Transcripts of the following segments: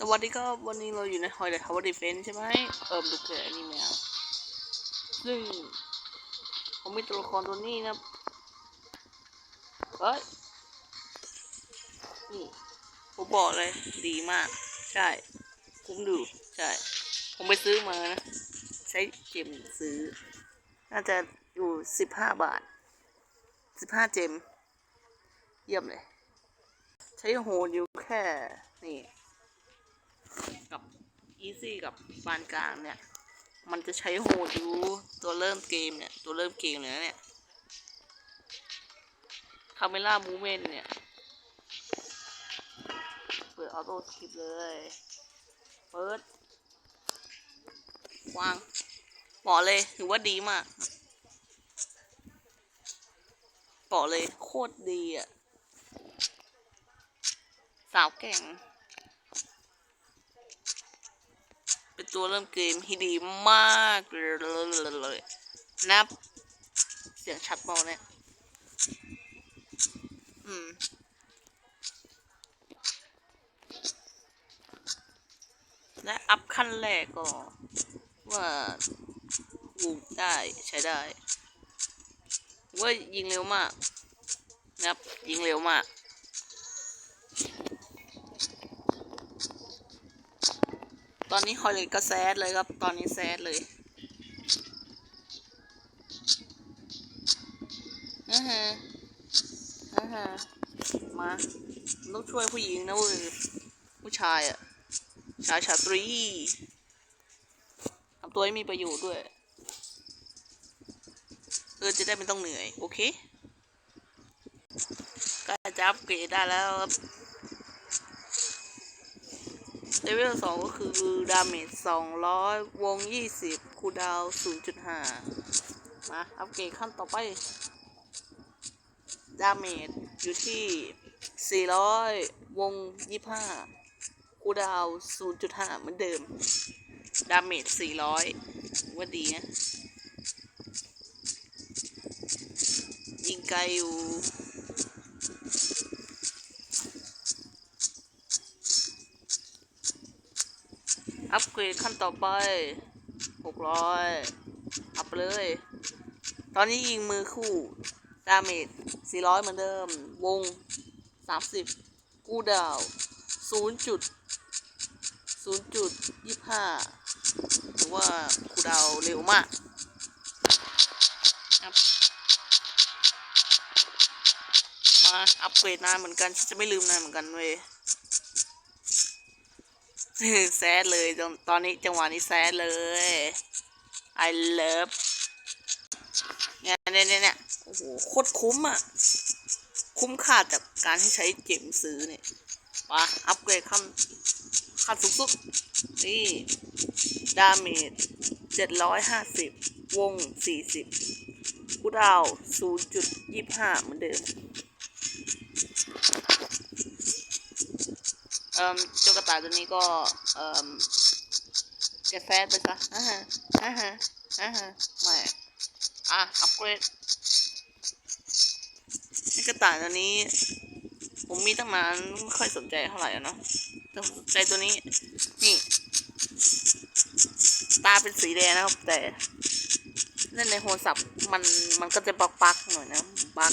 สวัสดีครับวันนี้เราอยู่ในฮอยเดทาวเวอร์ดิเฟนใช่ไหมเอิมดูเกอนี่แมวซึ่งผมมีตัวละครตัวนี้นะเฮ้ยนี่ผมบอกเลยดีมาก ใช่ คุ้มดู ใช่ ผมไปซื้อมานะ ใช้เจมซื้อ น่าจะอยู่สิบห้าบาทสิบห้าเจม เยี่ยมเลย ใช้โหดอยู่แค่ นี่ Easy กับปานกลางเนี่ย มันจะใช้โหดอยู่ตัวเริ่มเกมเนี่ย ตัวเริ่มเกมเลยนะเนี่ยคาเมล่ามูเมนเนี่ย เปิดออโต้สคริปเลย เปิด วางบอกเลยถือว่าดีมากบอกเลยโคตรดีอะ สาวแก่ง เป็น ตัวเริ่มเกมที่ดีมากเลยนับ เสียงชัดเบาเนี่ยอืมและอัพขั้นแรกก็ว่าอูได้ใช้ได้ว่ายิงเร็วมากนะครับยิงเร็วมาก ตอนนี้ฮอยเลยก็แซดเลยครับ ตอนนี้แซดเลยนะฮะนะฮะมาต้องช่วยผู้หญิงนะเว้ยผู้ชายอะชายชาตรีทำตัวให้มีประโยชน์ด้วยเออจะได้ไม่ต้องเหนื่อย โอเคก็จะอัปเกรดได้แล้ว เลเวลสองก็คือดาเมจสองร้อยวงยี่สิบคูดาวศูนย์จุดห้ามาอัปเกรดขั้นต่อไป ดาเมจอยู่ที่สี่ร้อยวงยี่ห้าคูดาวศูนย์จุดห้าเหมือนเดิม ดาเมจสี่ร้อยว่าดีนะ ยิงไกลอยู่ รดขั้นต่อไป600อัพเลย ตอนนี้ยิงมือคู่ ดาเมจ400เหมือนเดิม วง30กู้ดาว0จุด0จุด25หรือว่ากูดาวเร็วมากมาอัปเกรดนานเหมือนกันฉัน จะไม่ลืมนานเหมือนกันเว้ย แซดเลยตอนตอนนี้จังหวะนี้แซดเลย I love เนี่ยเนี่ยเนี่ยเนี่ยโอ้โหโคตรคุ้มอะ คุ้มค่าจากการที่ใช้เกมซื้อเนี่ยมาอัปเกรดขั้นขั้นสูงสุด นี่ ดาเมจเจ็ดร้อยห้าสิบวงสี่สิบกูดาวศูนย์จุดยี่ห้าเหมือนเดิม เอ่อเจ้ากระต่ายตัวนี้ก็เอ่อแกแฟดไปซะอ่าฮะอ่าฮะอ่าฮะไม่อะอัปเกรดไอ้กระต่ายตัวนี้ ผมมีตั้งนานไม่ค่อยสนใจเท่าไหร่อะเนาะแต่ผมสนใจตัวนี้ นี่ ตาเป็นสีแดงนะครับ แต่เล่นในโทรศัพท์มันมันก็จะบักบักๆหน่อยนะ บัก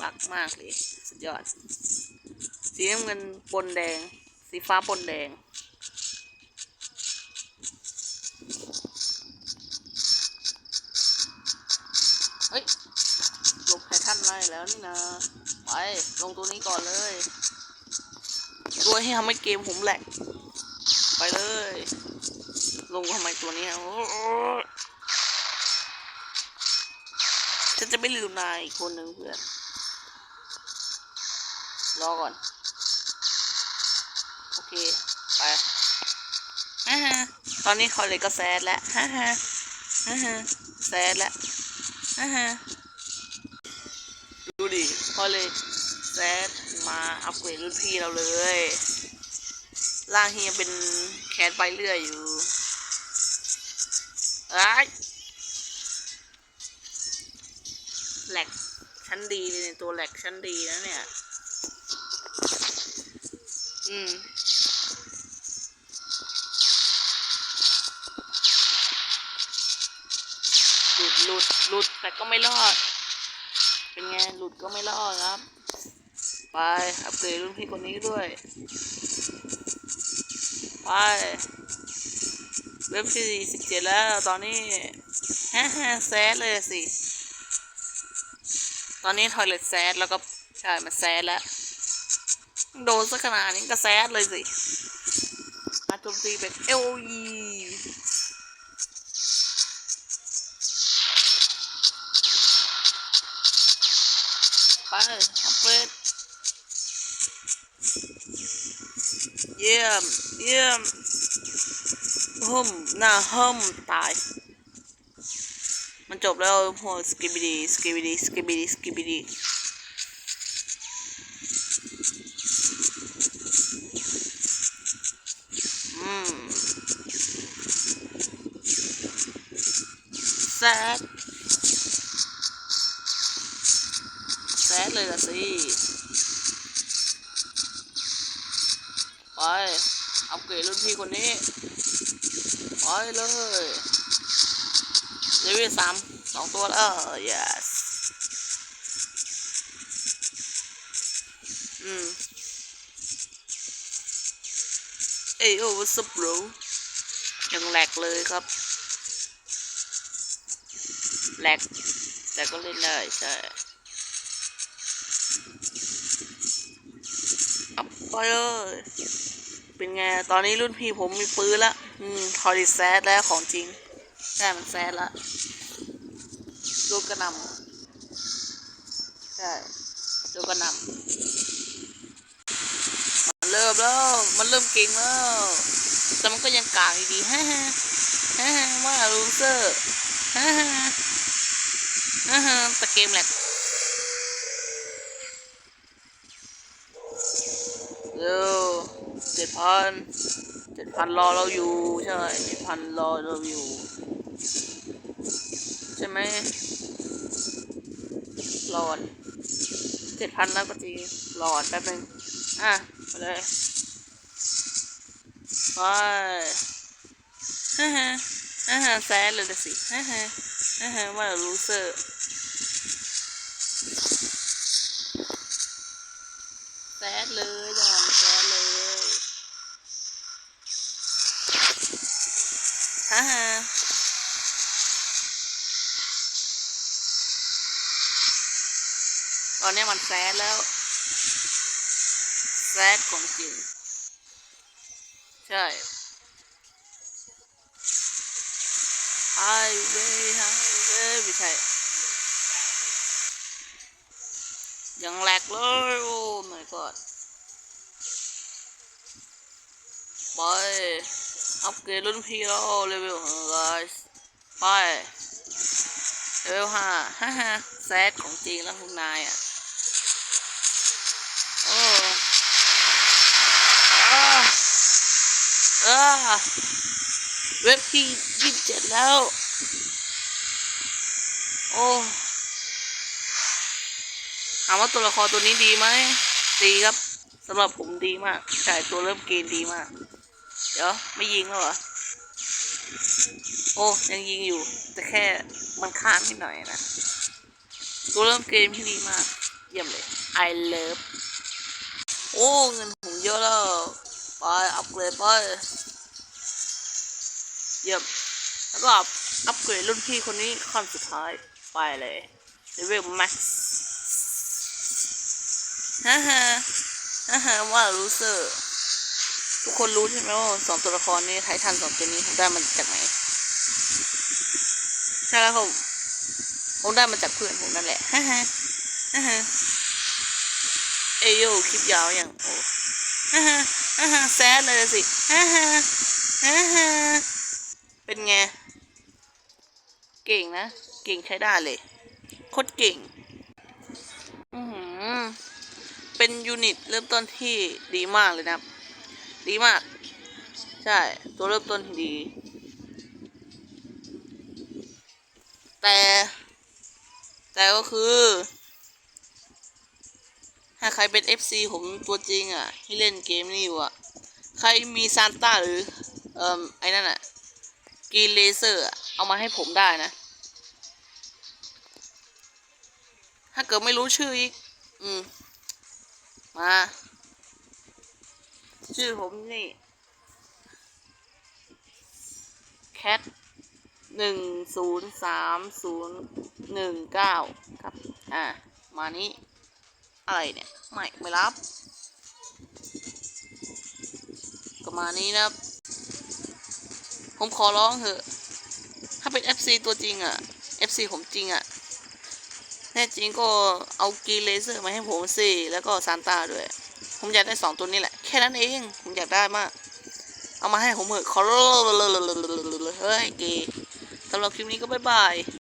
บักมากเลย สุดยอด สีน้ำเงินปนแดง สีฟ้าปนแดง เฮ้ยหลบไททันไล่แล้วนี่นะ ไป ลงตัวนี้ก่อนเลยตัวให้ทำให้เกมผมแหลก ไปเลย ลงทำไมตัวนี้อะฉันจะไม่ลืมนายอีกคนหนึ่งเพื่อน รอก่อน โอเค ไปฮ่าฮตอนนี้คอยเลยก็แซดแล้วฮ่าฮ่าฮ่าฮ่าแซดแล้วฮ่าฮ่าดูดิคอยเลยแซดมาอัปเกรดรุ่นพี่เราเลยร่างเฮียเป็นแคสไปเรื่อยอยู่ไอ้ยแหลกชั้นดีเลยเนี่ยตัวแหลกชั้นดีนะเนี่ย หลุดหลุดหลุดแต่ก็ไม่รอด เป็นไงหลุดก็ไม่รอดครับ ไป อัปเกรดรุ่นพี่คนนี้ด้วย ไป เว็บที่สิบเจ็ดแล้วตอนนี้แซดเลยสิ ตอนนี้ทอยเล็ตแซดแล้วก็ใช่มาแซดแล้ว โดนสักขนาดนี้ก็แซดเลยสิมาโจมตีเป็นเอลยีไปอัปเกรดเยี่ยม เยี่ยมฮึมหน้าฮึมตาย มันจบแล้วพวกสกิบิดีสกิบิดีสกิบิดีสกิบิดี แซดแซดเลยละสิไปอัปเกรดรุ่นพี่คนนี้ไปเลยเลเวลสามสองตัวแล้ว yes อืม เอ้ยโอ้ what's up bro ยังแหลกเลยครับ แหลกแต่ก็เล่นได้ใช่อัพไปเลยเป็นไง ตอนนี้รุ่นพี่ผมมีปืนละอืมทอริแซดแล้วของจริงใช่มันแซดละดนกระนำใช่ดนกระนำมันเริ่มแล้ว มันเริ่มเก่งแล้ว แต่มันก็ยังกากอยู่ดีฮ่าฮ่าฮ่าฮ่าว่าลูเซอร์ฮ่าฮ่า ฮ่าฮ่าแต่เกมแหลกเร็วเจ็ดพันเจ็ดพันรอเราอยู่ ใช่เจ็ดพันรอเราอยู่ ใช่ไหมรอดเจ็ดพันแล้วก็จีรอดแป๊บนึงอะมาเลยไปฮ่าฮ่าฮ่าฮ่าแซดเลยละสิฮ่าฮ่าฮ่าฮ่าว่าเราลูเซอร์แซดเลยจังหวะนี้แซดเลย ฮ่าฮ่าตอนนี้มันแซดแล้ว แซดของจริง ใช่ ไฮเวย์ไฮเวย์ไม่ใช่ ยังแหลกเลย โอ้ my god ไป อัปเกรดรุ่นพี่แล้วเลเวลห้า guys ไปเลเวลห้าฮ่าฮ่าแซดของจริงแล้วคุณนายอะโอ้อาอ่าเว็บที่ยี่สิบเจ็ดแล้ว โอ้ถามว่าตัวละครตัวนี้ดีไหม ดีครับสำหรับผมดีมากใช่ตัวเริ่มเกณฑ์ดีมาก ดี๋ยวไม่ยิงแล้วเหรอ โอ้ยังยิงอยู่ แต่แค่มันค้างนิดหน่อยนะตัวเริ่มเกมที่ดีมาก เยี่ยมเลย I love โอ้เงินผมเยอะแล้ว ไปอัปเกรดไป เยี่ยม แล้วก็อัพเกรดรุ่นพี่คนนี้ขั้นสุดท้ายไปเลยเลเวลแม็กซ์ฮ่าฮ่าฮ่าฮ่าว่ารู้เซอร์ ทุกคนรู้ใช่ไหมว่าสองตัวละครนี้ไททันสองตัวนี้ผมได้มาจากไหนใช่แล้วผมผมได้มาจากเพื่อนผมนั่นแหละฮ่าฮ่าฮ่าฮ่าเอโยคลิปยาวอย่างโอ้ฮ่าฮ่าฮ่าฮ่าแซดเลยสิฮ่าฮ่าฮ่าฮ่าเป็นไง เก่งนะ เก่งใช้ได้เลยโคตรเก่ง อือหือเป็นยูนิตเริ่มต้นที่ดีมากเลยนะครับ ดีมาก ใช่ ตัวเริ่มต้นดี แต่ แต่ก็คือ ถ้าใครเป็น FC ผมตัวจริงอะ ที่เล่นเกมนี้อยู่อะ ใครมีซานต้าหรือ เอ่อไอ้นั่นอะกรีนเลเซอร์เอามาให้ผมได้นะ ถ้าเกิดไม่รู้ชื่ออีก อืม มา ชื่อผมนี่ แคทหนึ่งศูนย์สามศูนย์หนึ่งเก้าครับ อ่า มานี้ อะไรเนี่ย ไม่ ไม่รับ ก็มานี้นะครับผมขอร้องเถอะ ถ้าเป็น FC ตัวจริงอะ FC ผมจริงอะแน่จริงก็เอากีเลเซอร์มาให้ผมสิ แล้วก็ซานต้าด้วย ผมอยากได้สองตัวนี้แหละ ค่นั้นเองผมอยากได้มาก เอามาให้ผมเหอะขอเฮ้ยเกย์สำหรับคลิปนี้ก็บ๊ายบาย